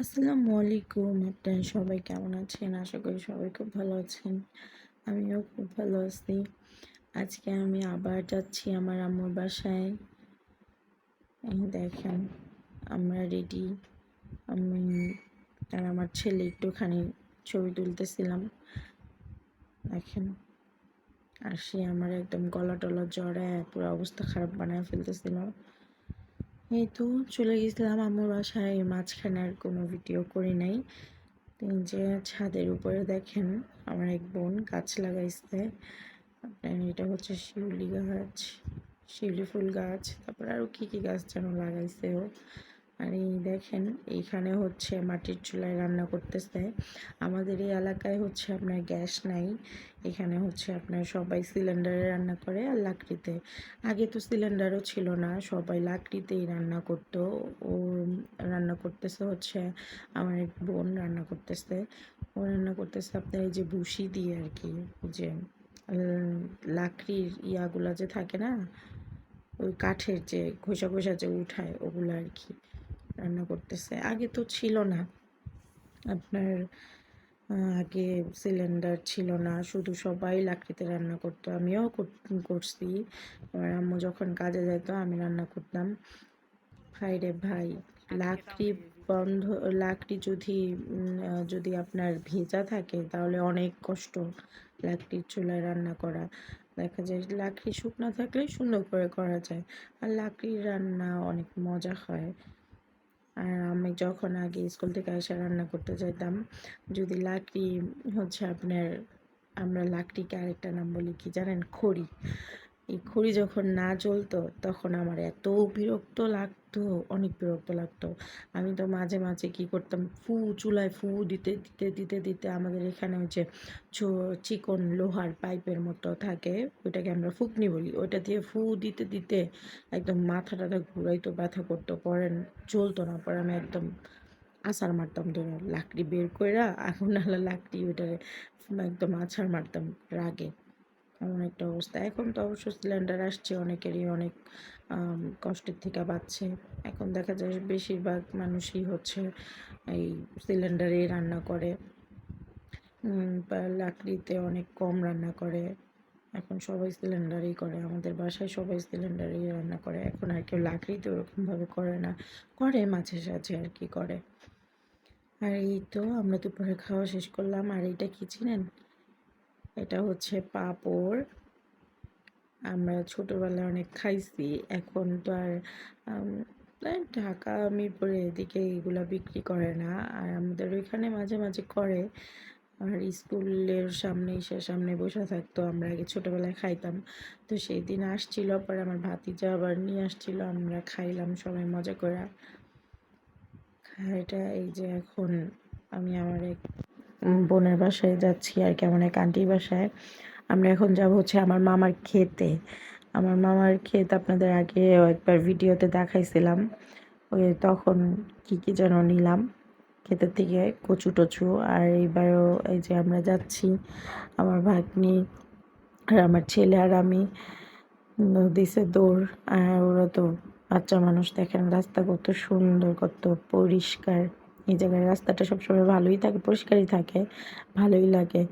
আসসালামু আলাইকুম আপনারা সবাই কেমন আছেন? আশা করি সবাই খুব ভালো আছেন। আমিও খুব ভালো আছি। আজকে আমি আবার যাচ্ছি আমার আম্মুর বাসায়। দেখেন, আমরা রেডি আমি আর আমার ছেলে একটুখানি ছবি তুলতেছিলাম। দেখেন, আর সে আমার একদম গলা টলা জড়ায় পুরো অবস্থা খারাপ বানায় ফেলতেছিল। এই তো চলে গেছিলাম আমার বাসায় মাঝখানে আর কোনো ভিডিও করি নাই। যে ছাদের উপরে দেখেন আমার এক বোন গাছ লাগাইছে। আপনার এটা হচ্ছে শিউলি গাছ, শিউলি ফুল গাছ, তারপর আরও কী কী গাছ যেন লাগাইছে ও। আর এই দেখেন, এইখানে হচ্ছে মাটির চুলায় রান্না করতেছে। আমাদের এই এলাকায় হচ্ছে আপনার গ্যাস নাই। এখানে হচ্ছে আপনার সবাই সিলিন্ডারে রান্না করে আর লাকড়িতে। আগে তো সিলিন্ডারও ছিল না, সবাই লাকড়িতেই রান্না করতো। ও রান্না করতেছে হচ্ছে, আমার এক বোন রান্না করতেছে। ও রান্না করতেছে আপনার এই যে ভুসি দিয়ে আর কি যে লাকড়ির ইয়াগুলা যে থাকে না, ওই কাঠের যে ঘষা ঘষা যে উঠায় ওগুলো আর কি। রান্না করতেছে। আগে তো ছিল না। আপনার আগে সিলিন্ডার ছিল না। শুধু সবাই লাকড়িতে রান্না করতো। আমিও করছি। এবার আম্মু যখন কাজে যেত আমি রান্না করতাম। ভাই রে ভাই, লাকড়ি বন্ধ, লাকড়ি যদি যদি আপনার ভেজা থাকে, তাহলে অনেক কষ্ট লাকড়ির চুলায় রান্না করা। দেখা যায় লাকড়ি শুকনো থাকলে সুন্দর করে করা যায়। আর লাকড়ির রান্না অনেক মজা হয়। আর আমি যখন আগে স্কুল থেকে আসা রান্না করতে যেতাম যদি লাকড়ি হচ্ছে আপনার, আমরা লাকড়িকে আরেকটা নাম বলি কি জানেন? খড়ি। এই খড়ি যখন না জ্বলতো, তখন আমার এত বিরক্ত লাগতো অনেক বিরক্ত লাগতো। আমি তো মাঝে মাঝে কি করতাম, ফু চুলায় ফু দিতে দিতে দিতে দিতে আমাদের এখানে হচ্ছে চিকন লোহার পাইপের মতো থাকে, ওইটাকে আমরা ফুকনি বলি। ওইটা দিয়ে ফু দিতে দিতে একদম মাথা টাথা ঘুরাইতো, ব্যথা করতো, পরে চলতো না, পরে আমি একদম আছাড় মারতাম, ধরো লাকড়ি বের করে আগুন আলা লাকড়ি ওইটারে একদম আছাড় মারতাম রাগে। এমন একটা অবস্থা। এখন তো অবশ্য সিলিন্ডার আসছে, অনেকেরই অনেক কষ্টের থেকে বাঁচছে। এখন দেখা যায় বেশিরভাগ মানুষই হচ্ছে এই সিলিন্ডারেই রান্না করে। বা লাকড়িতে অনেক কম রান্না করে। এখন সবাই সিলিন্ডারেই করে, আমাদের বাসায় সবাই সিলিন্ডারেই রান্না করে। এখন আর কেউ লাকড়িতে ওরকমভাবে করে না, করে মাঝে সাঝে আর কি করে। আর এই তো আমরা দুপুরে খাওয়া শেষ করলাম। আর এইটা কি চিনেন? এটা হচ্ছে পাপড়। আমরা ছোটোবেলায় অনেক খাইছি, এখন তো আর ঢাকা, মিরপুরে এদিকে এগুলো বিক্রি করে না। আর আমাদের ওইখানে মাঝে মাঝে করে। আর স্কুলের সামনে সে সামনে বসে থাকতো, আমরা আগে ছোটোবেলায় খাইতাম। তো সেই দিন আসছিল, পরে আমার ভাতিজা আবার নিয়ে আসছিল, আমরা খাইলাম সবাই মজা করে। এটা এই যে এখন আমি আমার এক বোনের বাসায় যাচ্ছি আর কেমন এক আন্টির বাসায়। আমরা এখন যাব হচ্ছে আমার মামার খেতে আমার মামার ক্ষেত আপনাদের আগে একবার ভিডিওতে দেখাইছিলাম। ওই তখন কি কি যেন নিলাম, ক্ষেতের থেকে কচু টচু। আর এইবারও এই যে আমরা যাচ্ছি, আমার ভাগ্নি আর আমার ছেলে আর আমি দিছে দৌড়। আর ওরা তো বাচ্চা মানুষ, দেখেন রাস্তা কত সুন্দর, কত পরিষ্কার। এই জায়গায় রাস্তাটা সবসময় ভালোই থাকে, পরিষ্কারই থাকে, ভালোই লাগে।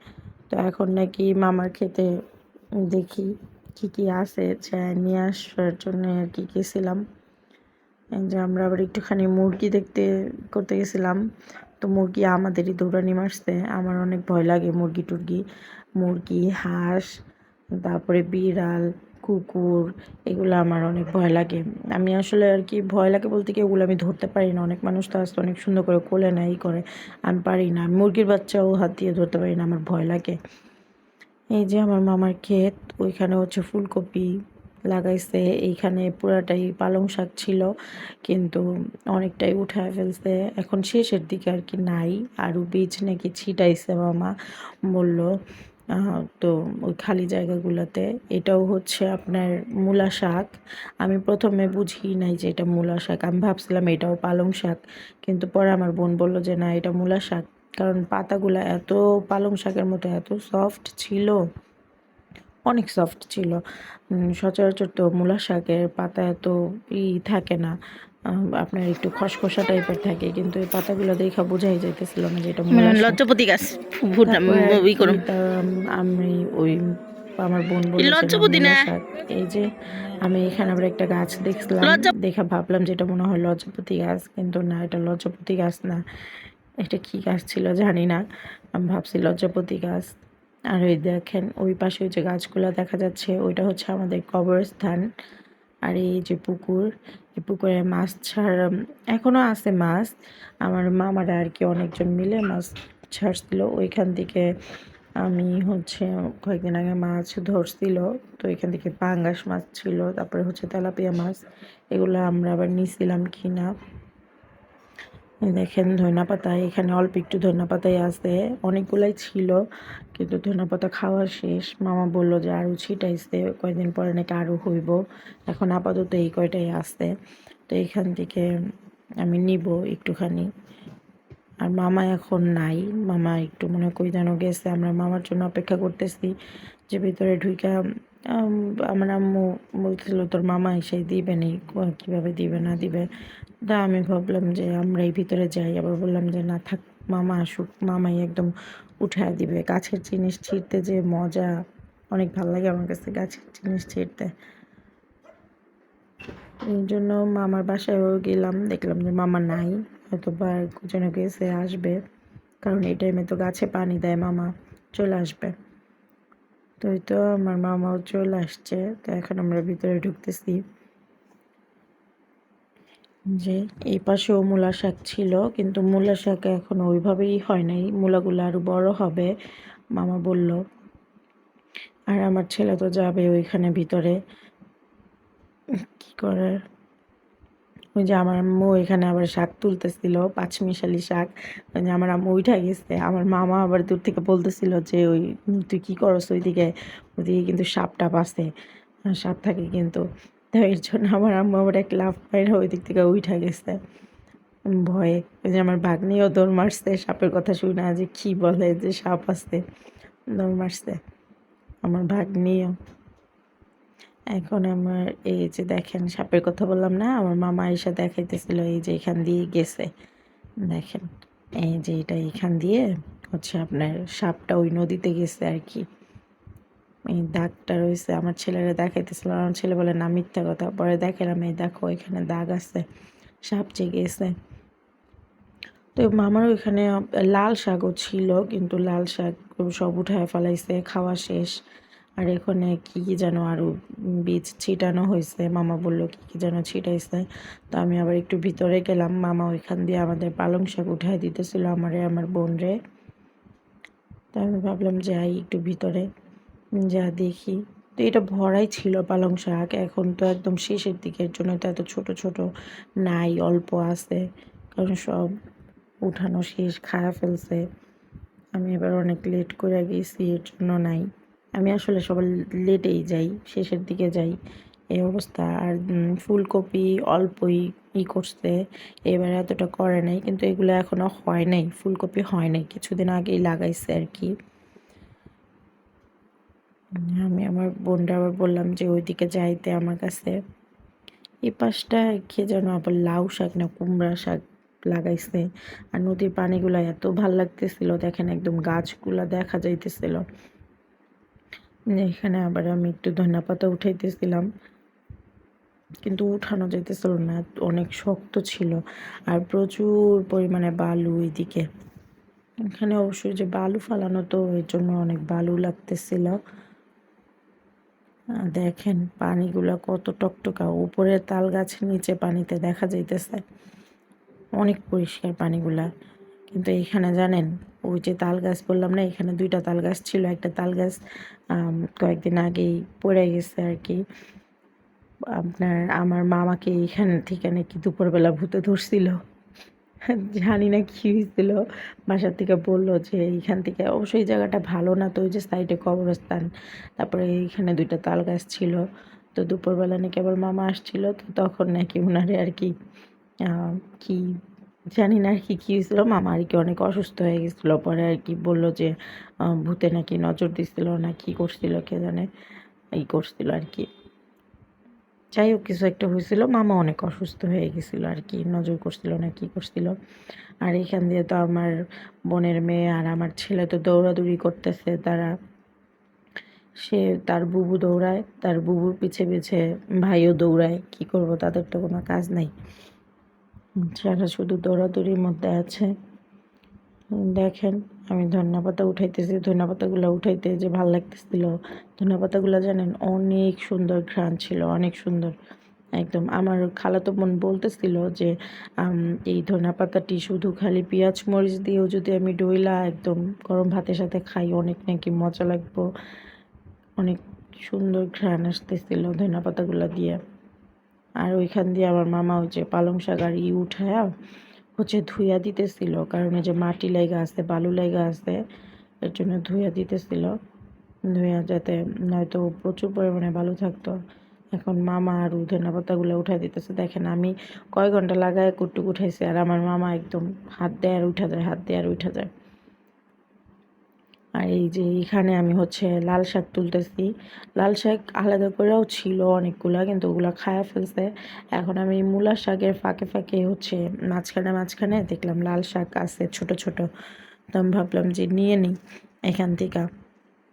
তো এখন নাকি মামার খেতে দেখি কী কী আছে নিয়ে আসার জন্য আর কি গেছিলাম যে আমরা আবার একটুখানি মুরগি দেখতে করতে গেছিলাম। তো মুরগি আমাদেরই দৌড়ানি মারছে, আমার অনেক ভয় লাগে মুরগি টুরগি, মুরগি, হাঁস, তারপরে বিড়াল কুকুর, এগুলো আমার অনেক ভয় লাগে। আমি আসলে আর কি ভয় লাগে বলতে কি ওগুলো আমি ধরতে পারি না। অনেক মানুষ তো আসতে অনেক সুন্দর করে কোলে না এই করে। আমি পারি না। মুরগির বাচ্চাও হাত দিয়ে ধরতে পারি না, আমার ভয় লাগে। এই যে আমার মামার ক্ষেত, ওইখানে হচ্ছে ফুলকপি লাগাইছে। এইখানে পুরাটাই পালং শাক ছিল, কিন্তু অনেকটাই উঠায় ফেলছে। এখন শেষের দিকে আর কি নাই। আরও বীজ নাকি ছিটাইছে মামা। বলল তো ওই খালি জায়গাগুলোতে। এটাও হচ্ছে আপনার মূলা শাক। আমি প্রথমে বুঝি নাই যে এটা মূলা শাক। আমি ভাবছিলাম এটাও পালং শাক। কিন্তু পরে আমার বোন বলল যে, না, এটা মূলা শাক। কারণ পাতাগুলো এত পালং শাকের মতো, এত সফট ছিল। অনেক সফট ছিল। সচরাচর তো মূলা শাকের পাতা এত ই থাকে না। আপনার একটু খসখসা টাইপের থাকে কিন্তু এই পাতাগুলো দেখা বোঝাই যাইতেছিল না যে এটা মানে লজ্জাপতি গাছ আমি ওই আমার বোন লজ্জাপতি না। এই যে আমি এখানে আবার একটা গাছ দেখলাম লজ্জা- দেখা ভাবলাম যে এটা মনে হয় লজ্জাপতি গাছ কিন্তু না এটা লজ্জাপতি গাছ না। এটা কি গাছ ছিল জানি না। আমি ভাবছি লজ্জাপতি গাছ। আর ওই দেখেন ওই পাশে ওই যে গাছগুলো দেখা যাচ্ছে ওইটা হচ্ছে আমাদের কবরস্থান। আর এই যে পুকুর এই পুকুরে মাছ ছাড় এখনও আছে মাছ। আমার মামারা আর কি অনেকজন মিলে মাছ ছাড়ছিল। ওইখান থেকে আমি হচ্ছে কয়েকদিন আগে মাছ ধরছিল। তো এখান থেকে পাঙ্গাস মাছ ছিল, তারপরে হচ্ছে তেলাপিয়া মাছ। এগুলো আমরা আবার নিছিলাম কিনা। দেখেন ধনিয়া পাতা এখানে অল্প একটু ধনিয়া পাতাই আছে। অনেকগুলাই ছিল, কিন্তু ধনিয়া পাতা খাওয়া শেষ। মামা বলল যে আরও ছিটাইছে কয়েকদিন পরে নাকি আরও হইব। এখন আপাতত এই কয়টাই আছে। তো এখান থেকে আমি নিব একটুখানি। আর মামা এখন নাই। মামা একটু মনে কই যেন গেছে। আমরা মামার জন্য অপেক্ষা করতেছি যে ভিতরে ঢুইকা আমার আম্মু বলছিল, তোর মামা এসে দিবে নি কীভাবে দিবে, না দিবে? তা আমি ভাবলাম যে, আমরা এই ভিতরে যাই। আবার বললাম যে, না থাক, মামা আসুক, মামাই একদম উঠায় দিবে। গাছের জিনিস ছিঁড়তে যে মজা, অনেক ভালো লাগে আমার কাছে গাছের জিনিস ছিঁড়তে। এই জন্য মামার বাসায়ও গেলাম। দেখলাম যে মামা নাই হয়তো বা যেন গেছে, আসবে। কারণ এই টাইমে তো গাছে পানি দেয় মামা, চলে আসবে। তো এই তো আমার মামাও চলে আসছে। তো এখন আমরা ভিতরে ঢুকতেছি। যে এই পাশেও মূলা শাক ছিল, কিন্তু মূলা শাক এখন ওইভাবেই হয় নাই। মূলাগুলো আরও বড় হবে, মামা বলল। আর আমার ছেলে তো যাবে ওইখানে ভিতরে। কি করার? ওই যে আমার আম্মু এখানে আবার শাক তুলতেছিল পাঁচমিশালি শাক। ওই যে আমার আম্মু উঠা গেছে আমার মামা আবার দূর থেকে বলতেছিল যে ওই তুই কী করস ওইদিকে? ওইদিকে কিন্তু সাপ টাপ আহ, সাপ থাকে কিন্তু। তো এর জন্য আমার আম্মু আবার এক লাফ পাইরা ওই দিক থেকে উঠা গেছে। ভয়ে। ওই যে আমার ভাগ্নিও দৌড় মারছে সাপের কথা শুনে যে কি বলে যে সাপ আছে দৌড় মারছে। আমার ভাগ্নিও। এখন আমার এই যে দেখেন, সাপের কথা বললাম না, আমার মামা এসে দেখাইতেছিল এই যে এখান দিয়ে গেছে। দেখেন, এই যে এটা এখান দিয়ে হচ্ছে আপনার সাপটা ওই নদীতে গেছে আর কি। এই দাগটা রয়েছে, আমার ছেলেরা দেখাইতেছিল, আমার ছেলে বলে, না, মিথ্যা কথা। পরে দেখেলাম এই দেখো, এখানে দাগ আছে, সাপ যে গেছে। তো মামারও এখানে লাল শাকও ছিল, কিন্তু লাল শাক সব উঠায় ফেলাইছে, খাওয়া শেষ। আর এখানে কি কি যেন আরও বীজ ছিটানো হয়েছে। মামা বলল, কি কি যেন ছিটাইছে? তো আমি আবার একটু ভিতরে গেলাম। মামা ওইখান দিয়ে আমাদের পালং শাক উঠাই দিতেছিল আমারে, আমার বোন রে তো আমি ভাবলাম, যাই একটু ভিতরে যা দেখি। তো এটা ভরাই ছিল পালং শাক। এখন তো একদম শেষের দিকের জন্য তো এত ছোট ছোট নাই, অল্প আছে। কারণ সব উঠানো শেষ খাওয়া ফেলছে। আমি এবার অনেক লেট করে গেছি, এর জন্য নাই। আমি আসলে সবার লেটেই যাই, শেষের দিকে যাই। এই অবস্থা। আর ফুলকপি অল্পই ই করছে। এবার এতটা করে নাই, কিন্তু এগুলো এখনও হয় নাই, ফুলকপি হয় নাই। কিছুদিন আগেই লাগাইছে আর কি। আমি আমার বোনটা আবার বললাম যে, ওইদিকে যাইতে আমার কাছে। এই পাশটা কে যেন আবার লাউ শাক না কুমড়া শাক লাগাইছে। আর নদীর পানিগুলো এত ভালো লাগতেছিল, দেখেন একদম গাছগুলা দেখা যাইতেছিল। এখানে আবার আমি একটু ধনিয়া পাতা উঠাইতেছিলাম। কিন্তু উঠানো যাইতেছিল না, অনেক শক্ত ছিল আর প্রচুর পরিমাণে বালু এদিকে এখানে অবশ্যই যে বালু ফালানো তো এর জন্য অনেক বালু লাগতেছিল। দেখেন পানিগুলা কত টকটকা, উপরে তাল গাছের নিচে পানিতে দেখা যাইতেছে। অনেক পরিষ্কার পানিগুলা। কিন্তু এখানে জানেন, ওই যে তাল গাছ বললাম না, এখানে দুইটা তাল গাছ ছিল, একটা তাল গাছ কয়েকদিন আগেই পড়ে গেছে আর কি। আপনার আমার মামাকে এখান থেকে নাকি দুপুরবেলা ভূতে ধরছিল। জানি না কি হয়েছিল, বাসার থেকে বলল যে এইখান থেকে অবশ্যই জায়গাটা ভালো না তো, ওই যে সাইডে কবরস্থান, তারপরে এইখানে দুইটা তাল গাছ ছিল। তো দুপুরবেলা নাকি আবার মামা আসছিল, তো তখন নাকি ওনারে আর কি কি জানি না আর কি কী হয়েছিল। মামা আর কি অনেক অসুস্থ হয়ে গেছিল। পরে আর কি বলল যে ভূতে নাকি নজর দিছিল, না কি করছিল কে জানে, এই করছিল আর কি। যাই হোক, কিছু একটা হয়েছিল। মামা অনেক অসুস্থ হয়ে গেছিল আর কি, নজর করছিল, না কি করছিল। আর এখান দিয়ে তো আমার বোনের মেয়ে আর আমার ছেলে তো দৌড়াদৌড়ি করতেছে। তারা, সে তার বুবু দৌড়ায়, তার বুবুর পিছে পিছে ভাইও দৌড়ায়। কি করব, তাদের তো কোনো কাজ নাই। যারা শুধু দৌড়াদৌড়ির মধ্যে আছে, দেখেন, আমি ধনিয়া পাতা উঠাইতেছি ধনিয়া পাতাগুলো উঠাইতে যে ভালো লাগতেছিল ধনিয়া পাতাগুলো জানেন অনেক সুন্দর ঘ্রাণ ছিল, অনেক সুন্দর। একদম আমার খালাতো বোন বলতেছিল যে এই ধনিয়া পাতাটি শুধু খালি পেঁয়াজ, মরিচ দিয়েও যদি আমি ডইলা একদম গরম ভাতের সাথে খাই, অনেক নাকি মজা লাগবো। অনেক সুন্দর ঘ্রাণ আসতেছিল ধনিয়া পাতাগুলো দিয়ে। আর ওইখান দিয়ে আমার মামা ওই যে পালং শাক আর ই উঠায়া হচ্ছে ধুইয়া দিতেছিল। কারণ এই যে মাটি লেগে আসতে বালু লেগে আসতে এর জন্য ধুইয়া দিতেছিল। ধুইয়া যাতে নয়তো প্রচুর পরিমাণে বালু থাকতো। এখন মামা আর ধনিয়া পাতাগুলো উঠাই দিতেছে। দেখেন আমি কয় ঘণ্টা লাগায় কুটুক উঠাইছি আর আমার মামা একদম হাত দেয় আর উঠা যায়, হাত দেয় আর উঠা যায়। আর এই যে এখানে আমি হচ্ছে লাল শাক তুলতেছি। লাল শাক আলাদা করেও ছিল অনেকগুলা, কিন্তু ওগুলো খায়া ফেলছে। এখন আমি মূলা শাকের ফাঁকে ফাঁকে হচ্ছে মাঝখানে মাঝখানে দেখলাম লাল শাক আছে ছোট ছোট। তো আমি ভাবলাম যে নিয়ে নিই এখান থেকে।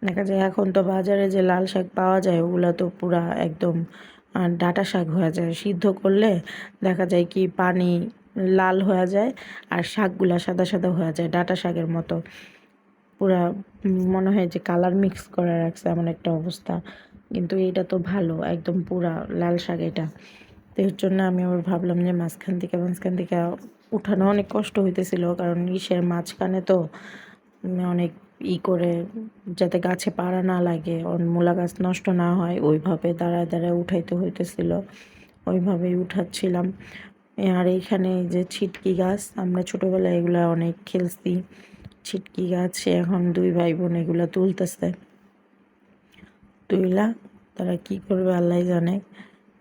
দেখা যায় এখন তো বাজারে যে লাল শাক পাওয়া যায়, ওগুলো তো পুরা একদম ডাটা শাক হয়ে যায়। সিদ্ধ করলে দেখা যায় কি পানি লাল হয়ে যায় আর শাকগুলা সাদা সাদা হয়ে যায়, ডাটা শাকের মতো। পুরা মনে হয় যে কালার মিক্স করে রাখছে এমন একটা অবস্থা। কিন্তু এটা তো ভালো, একদম পুরা লাল শাক এটা। তো এর জন্য আমি আবার ভাবলাম যে মাঝখান থেকে মাঝখান থেকে উঠানো অনেক কষ্ট হইতেছিল, কারণ ইসের মাঝখানে তো অনেক ই করে যাতে গাছে পাড়া না লাগে মূলা গাছ নষ্ট না হয়, ওইভাবে দাঁড়ায় দাঁড়ায় উঠাইতে হইতেছিল, ওইভাবেই উঠাচ্ছিলাম। আর এইখানে যে ছিটকি গাছ, আমরা ছোটোবেলায় এগুলো অনেক খেলছি। ছিটকি গাছে এখন দুই ভাই বোন এগুলো তুলতেছে। তুইলা, তারা কি করবে আল্লাহ জানে,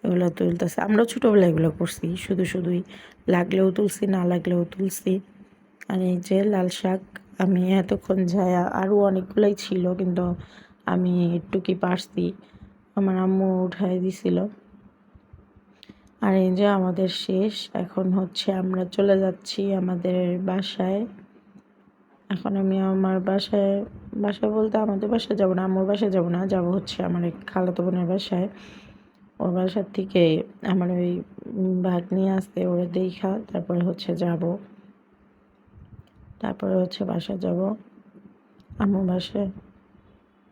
এগুলো তুলতেছে। আমরা ছোটোবেলায় এগুলো করছি, শুধু শুধুই। লাগলেও তুলছি, না লাগলেও তুলছি। আর এই যে লাল শাক, আমি এতক্ষণ যায়, আরও অনেকগুলোই ছিল, কিন্তু আমি একটু কি পারছি। আমার আম্মু উঠাই দিছিল। আর এই যে আমাদের শেষ, এখন হচ্ছে আমরা চলে যাচ্ছি আমাদের বাসায়। এখন আমি আমার বাসায় বাসায় বলতে আমাদের বাসায় যাব না আমার বাসায় যাব না, যাব হচ্ছে আমার এক খালাতো বোনের বাসায়। ওর বাসার থেকে আমার ওই ভাগ নিয়ে আসতে ওরা দেখা, তারপরে হচ্ছে যাব। তারপরে হচ্ছে বাসায় যাব। আমার বাসায়।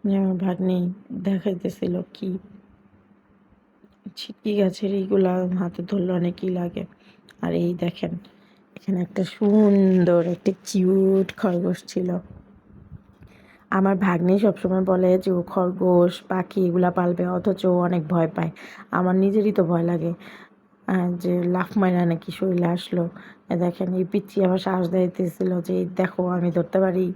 আমার ভাগ্নি দেখাইতেছিল কি, ছিটকি গাছের এইগুলা হাতে ধরলে অনেকই লাগে। আর এই দেখেন এখানে একটা সুন্দর, একটা কিউট খরগোশ ছিল। আমার ভাগ্নি সবসময় বলে যে, ও খরগোশ, পাখি এগুলা পালবে, অথচ অনেক ভয় পায়। আমার নিজেরই তো ভয় লাগে। যে লাফ মাইনা নাকি শরীরে আসলো। দেখেন, এই পিচ্ছি আমার শ্বাস দিতেছিল যে দেখো, আমি ধরতে পারি?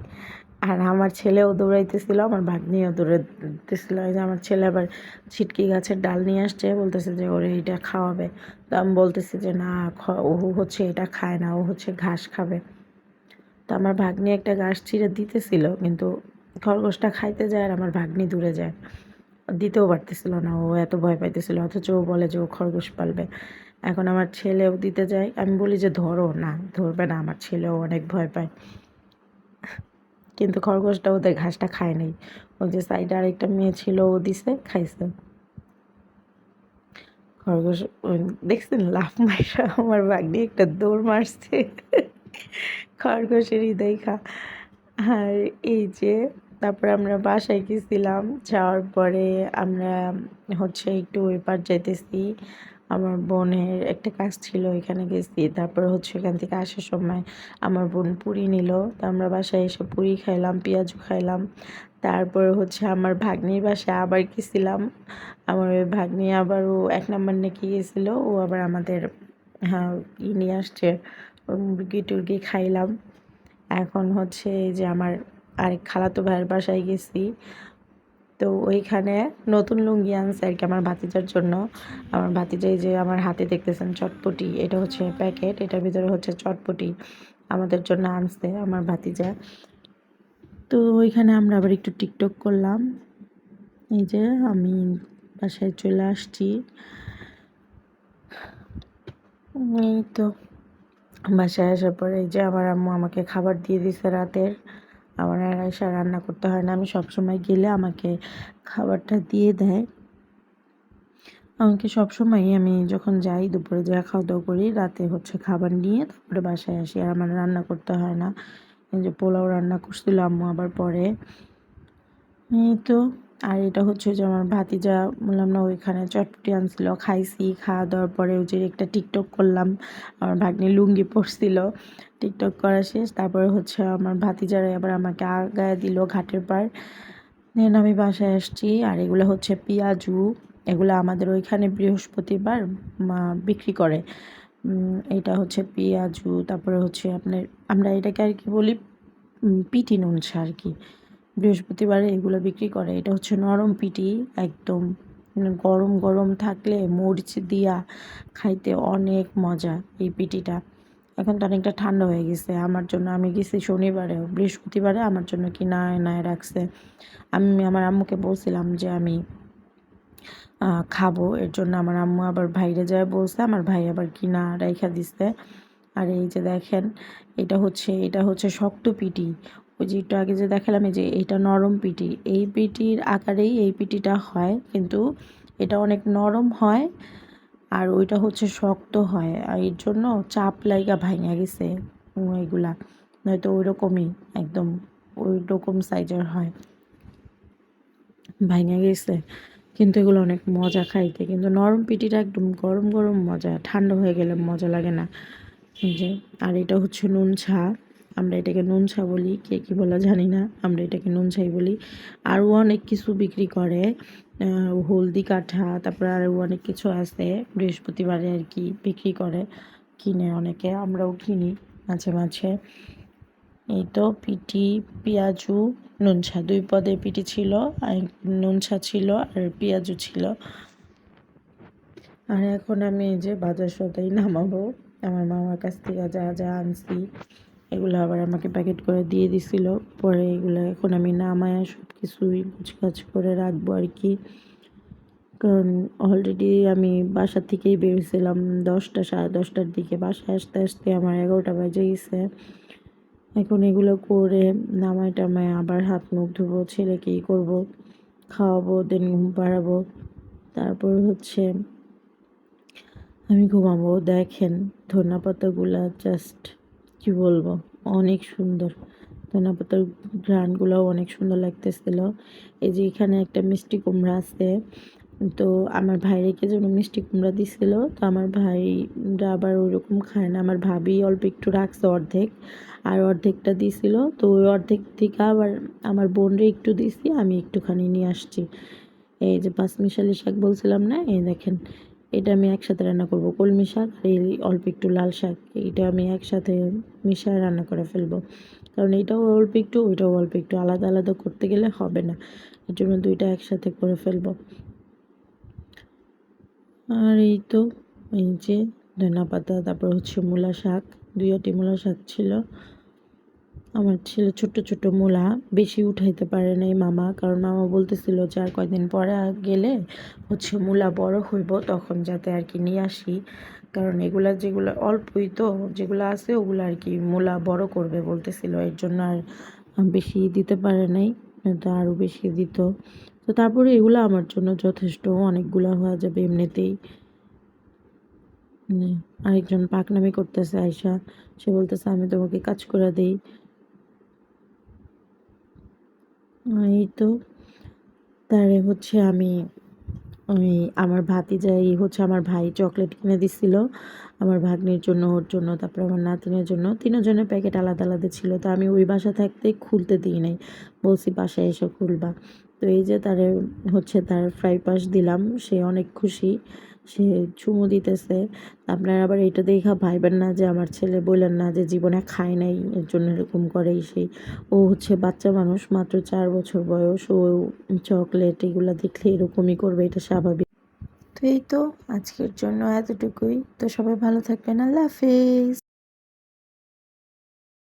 আর আমার ছেলেও দৌড়াইতেছিল, আমার ভাগ্নিও দৌড়াইতেছিল। যে আমার ছেলে আবার ছিটকি গাছের ডাল নিয়ে আসছে, বলতেছে যে ওরে এটা খাওয়াবে। তো আমি বলতেছি যে না ও হচ্ছে এটা খায় না, ও হচ্ছে ঘাস খাবে। তো আমার ভাগ্নি একটা ঘাস ছিঁড়ে দিতেছিল, কিন্তু খরগোশটা খাইতে যায় আর আমার ভাগ্নি দূরে যায়। দিতেও পারতেছিল না, ও এত ভয় পাইতেছিল, অথচ ও বলে যে ও খরগোশ পালবে। এখন আমার ছেলেও দিতে যায়। আমি বলি যে ধরো না, ধরবে না, আমার ছেলেও অনেক ভয় পায়। কিন্তু খরগোশটা ওদের ঘাসটা খায় নাই। ওই যে সাইডে আরেকটা মেয়ে ছিল, ও দিছে, খাইছে। খরগোশ দেখছেন, লাফ মাইরা আমার বাগনি একটা দৌড় মারছে। খরগোশেরই দেখা আর এই যে, তারপরে আমরা বাসায় গেছিলাম, যাওয়ার পরে আমরা হচ্ছে একটু ওই পার যাইতেছি। আমার বোনের একটা কাজ ছিল এখানে গেছি। তারপরে হচ্ছে এখান থেকে আসার সময় আমার বোন পুরি নিল। তো আমরা বাসায় এসে পুরি খাইলাম পেঁয়াজু খাইলাম। তারপরে হচ্ছে আমার ভাগ্নির বাসায় আবার গেছিলাম। আমার ওই ভাগ্নি আবার ও এক নম্বর নাকি গেছিল, ও আবার আমাদের হ্যাঁ ই নিয়ে আসছে মুরগি টুরগি খাইলাম। এখন হচ্ছে যে আমার আরেক খালাতো ভাইয়ের বাসায় গেছি। তো ওইখানে নতুন লুঙ্গি আনছে আর কি আমার ভাতিজার জন্য। আমার ভাতিজাই যে আমার হাতে দেখতেছেন চটপটি, এটা হচ্ছে প্যাকেট, এটার ভিতরে হচ্ছে চটপটি আমাদের জন্য আনছে আমার ভাতিজা। তো ওইখানে আমরা আবার একটু টিকটক করলাম। এই যে আমি বাসায় চলে আসছি। এই তো, বাসায় আসার পরে এই যে আমার আম্মু আমাকে খাবার দিয়ে দিছে রাতের। আমার আর এসে রান্না করতে হয় না। আমি সবসময় গেলে আমাকে খাবারটা দিয়ে দেয়। আমাকে সবসময়ই আমি যখন যাই, দুপুরে যা খাওয়া দাওয়া করি, রাতে হচ্ছে খাবার নিয়ে তারপরে বাসায় আসি। আর আমার রান্না করতে হয় না। যে পোলাও রান্না করছিল আম্মু আবার পরে। এই তো আর এটা হচ্ছে যে আমার ভাতিজা বললাম, না, ওইখানে চটপটি আনছিল, খাইছি, খাওয়া দাওয়ার পরে ওই যে একটা টিকটক করলাম, আমার ভাগ্নি লুঙ্গি পরছিল, টিকটক করা শেষ, তারপরে হচ্ছে আমার ভাতিজারা আবার আমাকে আগায় দিল ঘাটের পার দেন আমি বাসায় আসছি, আর এগুলো হচ্ছে পেঁয়াজু, এগুলো আমাদের ওইখানে বৃহস্পতিবার বিক্রি করে। এটা হচ্ছে পেঁয়াজু, তারপরে হচ্ছে আপনার, আমরা এটাকে আর কি বলি পিটি নুনছা আর কি। বৃহস্পতিবারে এগুলো বিক্রি করে। এটা হচ্ছে নরম পিটি, একদম গরম গরম থাকলে মরিচ দিয়া খাইতে অনেক মজা এই পিটিটা। এখন তো অনেকটা ঠান্ডা হয়ে গেছে। আমার জন্য আমি গেছি শনিবারে বৃহস্পতিবারে আমার জন্য কি না না রাখছে। আমি, আমার আম্মুকে বলছিলাম যে আমি খাব। এর জন্য আমার আম্মু আবার ভাইরে যায় বলছে, আমার ভাই আবার কিনা রাইখা দিচ্ছে আর এই যে দেখেন, এটা হচ্ছে এটা হচ্ছে শক্ত পিটি। ওই যে একটু আগে যে দেখালাম যে এটা নরম পিটি এই পিটির আকারেই এই পিটিটা হয়, কিন্তু এটা অনেক নরম হয় আর ওইটা হচ্ছে শক্ত হয়। আর এর জন্য চাপ লাইগা ভাঙা গেছে এগুলা। নয়তো ওই রকমই একদম ওই রকম সাইজের হয়। ভাঙা গেছে, কিন্তু এগুলো অনেক মজা খাইতে। কিন্তু নরম পিটিটা একদম গরম গরম মজা, ঠান্ডা হয়ে গেলে মজা লাগে না। যে, আর এটা হচ্ছে নুন ছা। আমরা এটাকে নুন ছা বলি, কে কী বলা জানি না, আমরা এটাকে নুন ছাই বলি। আরও অনেক কিছু বিক্রি করে হলদি কাঠা, তারপরে আরও অনেক কিছু আছে, বৃহস্পতিবারে আর কি বিক্রি করে, কিনে অনেকে, আমরাও কিনি মাঝে মাঝে। এই তো পিটি পেঁয়াজু, নুনছা, দুই পদে পিটি ছিল, আর নুনছা ছিল আর পেঁয়াজু ছিল। আর এখন আমি এই যে বাজার সদাই নামাবো, আমার মামার কাছ থেকে যা যা আনছি। এগুলো আবার আমাকে প্যাকেট করে দিয়ে দিছিল। পরে এগুলো এখন আমি নামায় সব কিছুই গুছগাছ করে রাখব আর কি। কারণ অলরেডি আমি বাসা থেকেই বেরিয়েছিলাম দশটা, সাড়ে দশটার দিকে। বাসায় আসতে আসতে আমার এগারোটা বাজে গেছে। এখন এগুলো করে নামায় টামায় আবার হাত মুখ ধুবো ছেলেকেই করব, খাওয়াবো দেন ঘুম পাড়াবো। তারপর হচ্ছে আমি ঘুমাবো, দেখেন ধনা পাতাগুলা জাস্ট কি বলব? অনেক সুন্দর। ধনা পাতার অনেক সুন্দর লাগতেছিল। এই যে এখানে একটা মিষ্টি কুমড়া আছে। তো আমার ভাইরেকে যেন মিষ্টি কুমড়া দিছিল, তো আমার ভাইরা আবার ওইরকম খায় না। আমার ভাবি অল্প একটু রাখছে অর্ধেক, আর অর্ধেকটা দিছিল। তো ওই অর্ধেক থেকে আবার আমার বোনরে একটু দিছি, আমি একটুখানি নিয়ে আসছি। এই যে পাঁচ মিশালি শাক বলছিলাম না, এই দেখেন। এটা আমি একসাথে রান্না করব। কলমি শাক আর এই অল্প একটু লাল শাক, এইটা আমি একসাথে মিশায় রান্না করে ফেলব। কারণ এইটাও অল্প একটু, ওইটাও অল্প একটু। আলাদা আলাদা করতে গেলে হবে না। এর জন্য দুইটা একসাথে করে ফেলব। আর এই তো, এই যে ধনা পাতা তারপর হচ্ছে মূলা শাক। দুইটি মূলা শাক ছিল। আমার ছেলে ছোট্ট ছোট্ট মূলা বেশি উঠাইতে পারে নাই মামা। কারণ মামা বলতেছিল যে আর কয়দিন পরে গেলে হচ্ছে মূলা বড় হইব, তখন যাতে আর কি নিয়ে আসি। কারণ এগুলা যেগুলো অল্পই তো, যেগুলো আছে ওগুলো আর কি মূলা বড় করবে বলতেছিল। এর জন্য আর বেশি দিতে পারে নাই তো আরও বেশি দিত। তো তারপরে এগুলো আমার জন্য যথেষ্ট, অনেকগুলো হওয়া যাবে এমনিতেই। আরেকজন পাকনামি করতেছে আয়সা সে বলতেছে, আমি তোমাকে কাজ করে দিই। এই তো, তারে হচ্ছে আমি ওই আমার ভাতি ভাতিজাই হচ্ছে আমার ভাই চকলেট কিনে দিছিল আমার ভাগ্নির জন্য, ওর জন্য, তারপর আমার নাতিনের জন্য। তিনজনের প্যাকেট আলাদা আলাদা ছিল, তো আমি ওই বাসা থাকতে খুলতে দিই নাই। বলছি, বাসায় এসে খুলবা। তো এই যে তার হচ্ছে তার ফ্রাই পাস দিলাম, সে অনেক খুশি। সে চুমু দিতেছে। আপনার আবার এটা দেখা ভাইবেন না যে আমার ছেলে বললেন না যে জীবনে খায় নাই, এর জন্য এরকম করেই সেই। ও হচ্ছে বাচ্চা মানুষ, মাত্র চার বছর বয়স, ও চকলেট এগুলো দেখলে এরকমই করবে, এটা স্বাভাবিক। তো এই তো আজকের জন্য এতটুকুই। তো সবাই ভালো থাকবেন, আল্লাহ হাফেজ।